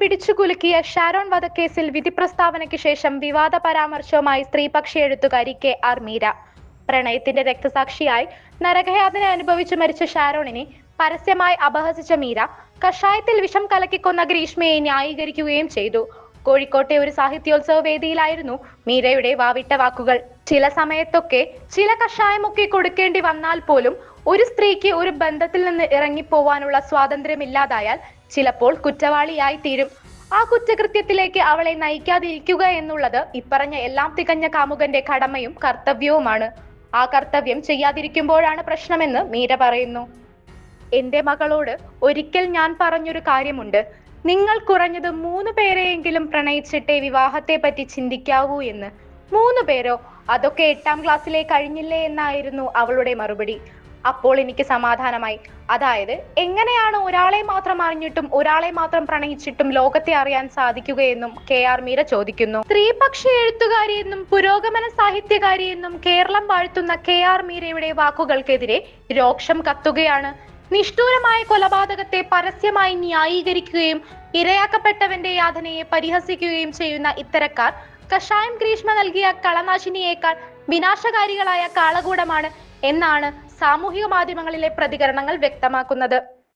പിടിച്ചുകുലുക്കിയ ഷാരോൺ വധക്കേസിൽ വിധി പ്രസ്താവനയ്ക്ക് ശേഷം വിവാദ പരാമർശവുമായി സ്ത്രീപക്ഷ എഴുത്തുകാരി കെ ആർ മീര. പ്രണയത്തിന്റെ രക്തസാക്ഷിയായി നരകയാതന അനുഭവിച്ചു മരിച്ച ഷാരോണിനെ പരസ്യമായി അപഹസിച്ച മീര കഷായത്തിൽ വിഷം കലക്കിക്കൊന്ന ഗ്രീഷ്മയെ ന്യായീകരിക്കുകയും ചെയ്തു. കോഴിക്കോട്ടെ ഒരു സാഹിത്യോത്സവ വേദിയിലായിരുന്നു മീരയുടെ വാവിട്ട വാക്കുകൾ. ചില സമയത്തൊക്കെ ചില കഷായമൊക്കെ കൊടുക്കേണ്ടി വന്നാൽ പോലും ഒരു സ്ത്രീക്ക് ഒരു ബന്ധത്തിൽ നിന്ന് ഇറങ്ങിപ്പോവാനുള്ള സ്വാതന്ത്ര്യമില്ലാതായാൽ ചിലപ്പോൾ കുറ്റവാളിയായി തീരും. ആ കുറ്റകൃത്യത്തിലേക്ക് അവളെ നയിക്കാതിരിക്കുക എന്നുള്ളത് ഇപ്പറഞ്ഞ എല്ലാം തികഞ്ഞ കാമുകന്റെ കടമയും കർത്തവ്യവുമാണ്. ആ കർത്തവ്യം ചെയ്യാതിരിക്കുമ്പോഴാണ് പ്രശ്നമെന്ന് മീര പറയുന്നു. എന്റെ മകളോട് ഒരിക്കൽ ഞാൻ പറഞ്ഞൊരു കാര്യമുണ്ട്. നിങ്ങൾ കുറഞ്ഞത് മൂന്ന് പേരെയെങ്കിലും പ്രണയിച്ചിട്ടേ വിവാഹത്തെ പറ്റി ചിന്തിക്കാവൂ എന്ന്. മൂന്ന് പേരോ? അതൊക്കെ എട്ടാം ക്ലാസ്സിലെ കഴിഞ്ഞില്ലേ എന്നായിരുന്നു അവളുടെ മറുപടി. അപ്പോൾ എനിക്ക് സമാധാനമായി. അതായത് എങ്ങനെയാണ് ഒരാളെ മാത്രം അറിഞ്ഞിട്ടും ഒരാളെ മാത്രം പ്രണയിച്ചിട്ടും ലോകത്തെ അറിയാൻ സാധിക്കുകയെന്നും കെ ആർ മീര ചോദിക്കുന്നു. സ്ത്രീപക്ഷ എഴുത്തുകാരിയെന്നും പുരോഗമന സാഹിത്യകാരി എന്നും കേരളം വാഴ്ത്തുന്ന കെ ആർ മീരയുടെ വാക്കുകൾക്കെതിരെ രോക്ഷം കത്തുകയാണ്. നിഷ്ഠൂരമായ കൊലപാതകത്തെ പരസ്യമായി ന്യായീകരിക്കുകയും ഇരയാക്കപ്പെട്ടവന്റെ യാതനയെ പരിഹസിക്കുകയും ചെയ്യുന്ന ഇത്തരക്കാർ കഷായം ഗ്രീഷ്മ നൽകിയ കളനാശിനിയേക്കാൾ വിനാശകാരികളായ കാളകൂടമാണ് എന്നാണ് സാമൂഹിക മാധ്യമങ്ങളിലെ പ്രതികരണങ്ങൾ വ്യക്തമാക്കുന്നത്.